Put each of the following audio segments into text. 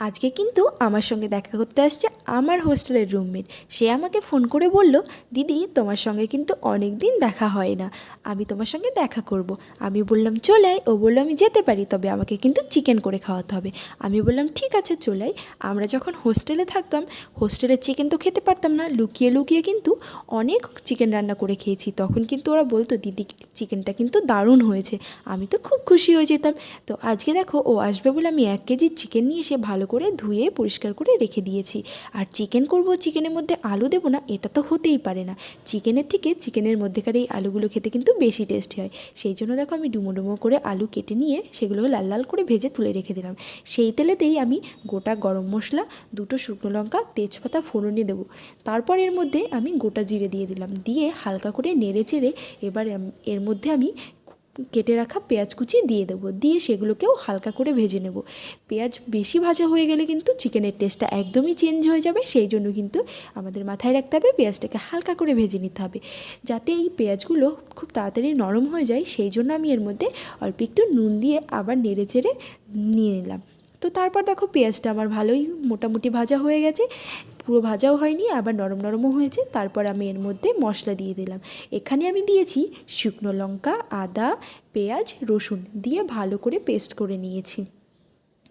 আজকে কিন্তু আমার সঙ্গে দেখা করতে আসছে আমার হোস্টেলের রুমমেট। সে আমাকে ফোন করে বলল, দিদি, তোমার সঙ্গে কিন্তু অনেক দিন দেখা হয় না। আমি তোমার সঙ্গে দেখা করব। আমি বললাম, চলে আয়। ও বলল, আমি যেতে পারি, তবে আমাকে কিন্তু চিকেন করে খাওয়াতে হবে। আমি বললাম, ঠিক আছে, চলে আয়। আমরা যখন হোস্টেলে থাকতাম হোস্টেলে চিকেন তো খেতে পারতাম না, লুকিয়ে লুকিয়ে কিন্তু অনেক চিকেন রান্না করে খেয়েছি। তখন কিন্তু ওরা বলতো, দিদি, চিকেনটা কিন্তু দারুণ হয়েছে। আমি তো খুব খুশি হয়ে যেতাম। তো আজকে দেখো, ও আসবে বলে আমি এক কেজি চিকেন নিয়ে এসে ভালো করে ধুয়ে পরিষ্কার করে রেখে দিয়েছি। আর চিকেন করব চিকেনের মধ্যে আলু দেবো না, এটা তো হতেই পারে না। চিকেনের থেকে চিকেনের মধ্যেকার এই আলুগুলো খেতে কিন্তু বেশি টেস্টি হয়। সেই জন্য দেখো আমি ডুমো ডুমো করে আলু কেটে নিয়ে সেগুলোকে লাল লাল করে ভেজে তুলে রেখে দিলাম। সেই তেলেতেই আমি গোটা গরম মশলা, দুটো শুকনো লঙ্কা, তেজপাতা, ফোড়নে দেবো। তারপর এর মধ্যে আমি গোটা জিরে দিয়ে দিলাম। দিয়ে হালকা করে নেড়ে চেড়ে এবার এর মধ্যে আমি কেটে রাখা পেঁয়াজ কুচি দিয়ে দেবো। দিয়ে সেগুলোকেও হালকা করে ভেজে নেব। পেঁয়াজ বেশি ভাজা হয়ে গেলে কিন্তু চিকেনের টেস্টটা একদমই চেঞ্জ হয়ে যাবে। সেই জন্য কিন্তু আমাদের মাথায় রাখতে হবে পেঁয়াজটাকে হালকা করে ভেজে নিতে হবে। যাতে এই পেঁয়াজগুলো খুব তাড়াতাড়ি নরম হয়ে যায়, সেই জন্য আমি এর মধ্যে অল্প একটু নুন দিয়ে আবার নেড়ে চেড়ে নিয়ে নিলাম। তো তারপর দেখো পেঁয়াজটা আমার ভালোই মোটামুটি ভাজা হয়ে গেছে। পুরো ভাজাও হয়নি, আবার নরম নরমও হয়েছে। তারপর আমি এর মধ্যে মশলা দিয়ে দিলাম। এখানে আমি দিয়েছি শুকনো লঙ্কা, আদা, পেঁয়াজ, রসুন দিয়ে ভালো করে পেস্ট করে নিয়েছি।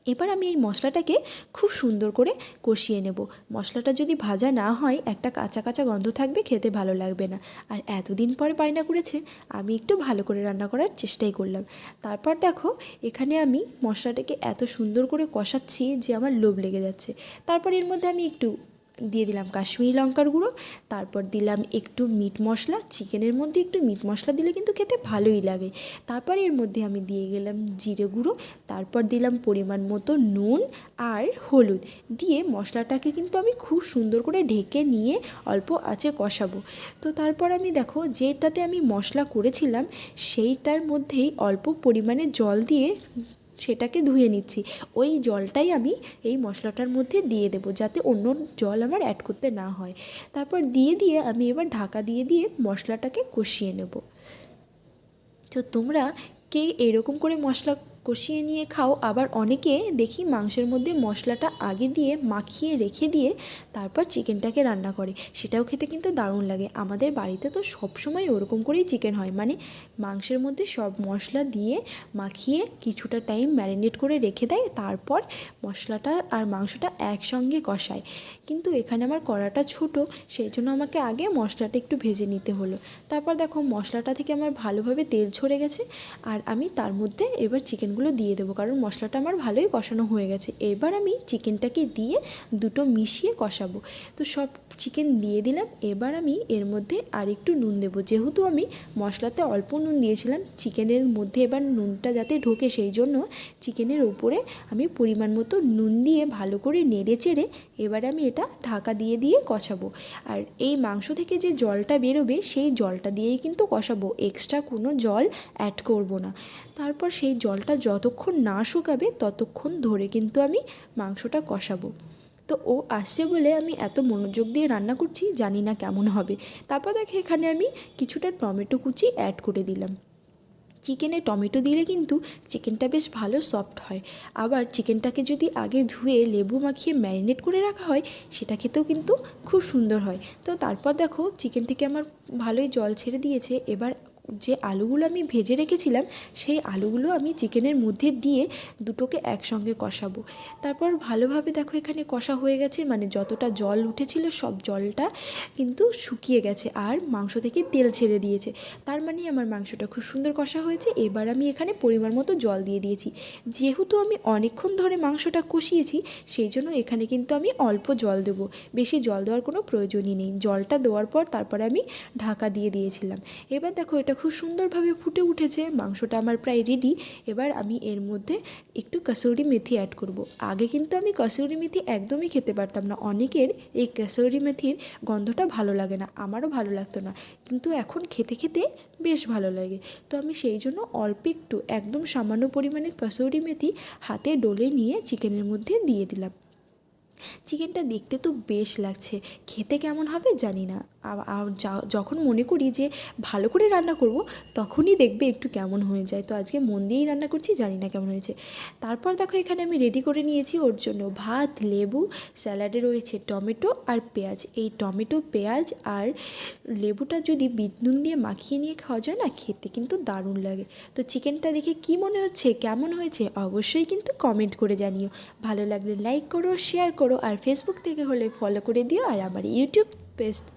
এবার আমি এই মশলাটাকে খুব সুন্দর করে কষিয়ে নেব। মশলাটা যদি ভাজা না হয়, একটা কাঁচা কাঁচা গন্ধ থাকবে, খেতে ভালো লাগবে না। আর এতদিন পরে বায়না করেছে, আমি একটু ভালো করে রান্না করার চেষ্টাই করলাম। তারপর দেখো, এখানে আমি মশলাটাকে এত সুন্দর করে কষাচ্ছি যে আমার লোভ লেগে যাচ্ছে। তারপর এর মধ্যে আমি একটু দিয়ে দিলাম কাশ্মীরি লঙ্কার গুঁড়ো, তারপর দিলাম একটু মিট মশলা, চিকেনের মধ্যে একটু মিট মশলা দিলে কিন্তু খেতে ভালোই লাগে। তারপর এর মধ্যে আমি দিয়ে গেলাম জিরে গুঁড়ো, তারপর দিলাম পরিমাণ মতো নুন আর হলুদ। দিয়ে মশলাটাকে কিন্তু আমি খুব সুন্দর করে ঢেকে নিয়ে অল্প আঁচে কষাবো। তো তারপর আমি দেখো যেটাতে আমি মশলা করেছিলাম, সেইটার মধ্যেই অল্প পরিমাণে জল দিয়ে সেটাকে ধুয়ে নিচ্ছি। ওই জলটাই আমি এই মশলাটার মধ্যে দিয়ে দেব যাতে অন্য জল আমার অ্যাড করতে না হয়। তারপর দিয়ে দিয়ে আমি এবার ঢাকা দিয়ে দিয়ে মশলাটাকে কষিয়ে নেব। তো তোমরা কে এরকম করে মশলা কষিয়ে নিয়ে খাও, আবার অনেকে দেখি মাংসের মধ্যে মশলাটা আগে দিয়ে মাখিয়ে রেখে দিয়ে তারপর চিকেনটাকে রান্না করে। সেটাও খেতে কিন্তু দারুণ লাগে। আমাদের বাড়িতে তো সবসময় ওরকম করেই চিকেন হয়। মানে মাংসের মধ্যে সব মশলা দিয়ে মাখিয়ে কিছুটা টাইম ম্যারিনেট করে রেখে দেয়, তারপর মশলাটা আর মাংসটা একসঙ্গে কষায়। কিন্তু এখানে আমার কড়াটা ছোট, সেই জন্য আমাকে আগে মশলাটা একটু ভেজে নিতে হলো। তারপর দেখো মশলাটা থেকে আমার ভালোভাবে তেল ঝরে গেছে, আর আমি তার মধ্যে এবার চিকেনগুলো দিয়ে দেবো, কারণ মশলাটা আমার ভালোই কষানো হয়ে গেছে। এবার আমি চিকেনটাকে দিয়ে দুটো মিশিয়ে কষাবো। তো সব চিকেন দিয়ে দিলাম, এবার আমি এর মধ্যে আর একটু নুন দেবো। যেহেতু আমি মশলাতে অল্প নুন দিয়েছিলাম, চিকেনের মধ্যে এবার নুনটা যাতে ঢোকে সেই জন্য চিকেনের ওপরে আমি পরিমাণ মতো নুন দিয়ে ভালো করে নেড়ে চেড়ে এবার আমি এটা ঢাকা দিয়ে দিয়ে কষাবো। আর এই মাংস থেকে যে জলটা বেরোবে, সেই জলটা দিয়েই কিন্তু কষাবো। এক্সট্রা কোনো জল অ্যাড করব না। তারপর সেই জলটা যতক্ষণ না শুকাবে, ততক্ষণ ধরে কিন্তু আমি মাংসটা কষাবো। তো ও আসছে বলে আমি এত মনোযোগ দিয়ে রান্না করছি, জানি না কেমন হবে। তারপর দেখে এখানে আমি কিছুটা টমেটো কুচি অ্যাড করে দিলাম। চিকেনে টমেটো দিলে কিন্তু চিকেনটা বেশ ভালো সফট হয়। আবার চিকেনটাকে যদি আগে ধুয়ে লেবু মাখিয়ে ম্যারিনেট করে রাখা হয়, সেটা খেতেও কিন্তু খুব সুন্দর হয়। তো তারপর দেখো, চিকেন থেকে আমার ভালোই জল ছেড়ে দিয়েছে। এবার যে আলুগুলো আমি ভেজে রেখেছিলাম, সেই আলুগুলো আমি চিকেনের মধ্যে দিয়ে দুটোকে একসঙ্গে কষাবো। তারপর ভালোভাবে দেখো এখানে কষা হয়ে গেছে মানে যতটা জল উঠেছিল সব জলটা কিন্তু শুকিয়ে গেছে আর মাংস থেকে তেল ছেড়ে দিয়েছে। তার মানে আমার মাংসটা খুব সুন্দর কষা হয়েছে, এবার আমি এখানে পরিমাণ মতো জল দিয়ে দিয়েছি। যেহেতু আমি অনেকক্ষণ ধরে মাংসটা কষিয়েছি, সেই জন্য এখানে কিন্তু আমি অল্প জল দেবো। বেশি জল দেওয়ার কোনো প্রয়োজনই নেই। জলটা দেওয়ার পর তারপরে আমি ঢাকা দিয়ে দিয়েছিলাম। এবার দেখো এটা খুব সুন্দরভাবে ফুটে উঠেছে। মাংসটা আমার প্রায় রেডি এবার আমি এর মধ্যে একটু কসৌরি মেথি অ্যাড করব। আগে কিন্তু আমি কসৌরি মেথি একদমই খেতে পারতাম না। অনেকের এই কসৌরি মেথির গন্ধটা ভালো লাগে না, আমারও ভালো লাগতো না। কিন্তু এখন খেতে খেতে বেশ ভালো লাগে। তো আমি সেই জন্য অল্প একটু, একদম সামান্য পরিমাণে কসৌরি মেথি হাতে ডলে নিয়ে চিকেনের মধ্যে দিয়ে দিলাম। চিকেনটা দেখতে তো বেশ লাগছে। খেতে কেমন হবে জানি না। যখন মনে করি যে ভালো করে রান্না করব, তখনই দেখবে একটু কেমন হয়ে যায়। তো আজকে মন দিয়েই রান্না করছি, জানি না কেমন হয়েছে। তারপর দেখো এখানে আমি রেডি করে নিয়েছি ওর জন্য ভাত, লেবু স্যালাডে রয়েছে টমেটো আর পেঁয়াজ। এই টমেটো, পেঁয়াজ আর লেবুটা যদি বিট নুন দিয়ে মাখিয়ে নিয়ে খাওয়া যায় না, খেতে কিন্তু দারুণ লাগে। তো চিকেনটা দেখে কি মনে হচ্ছে, কেমন হয়েছে, অবশ্যই কিন্তু কমেন্ট করে জানিও। ভালো লাগলে লাইক করো শেয়ার করো আর ফেসবুক থেকে হলে ফলো করে দিও আর আমার ইউটিউব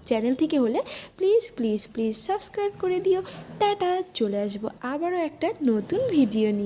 চ্যানেল থেকে হলে প্লিজ প্লিজ প্লিজ সাবস্ক্রাইব করে দিও। টাটা, চলে আসব আবারও একটা নতুন ভিডিও নিয়ে।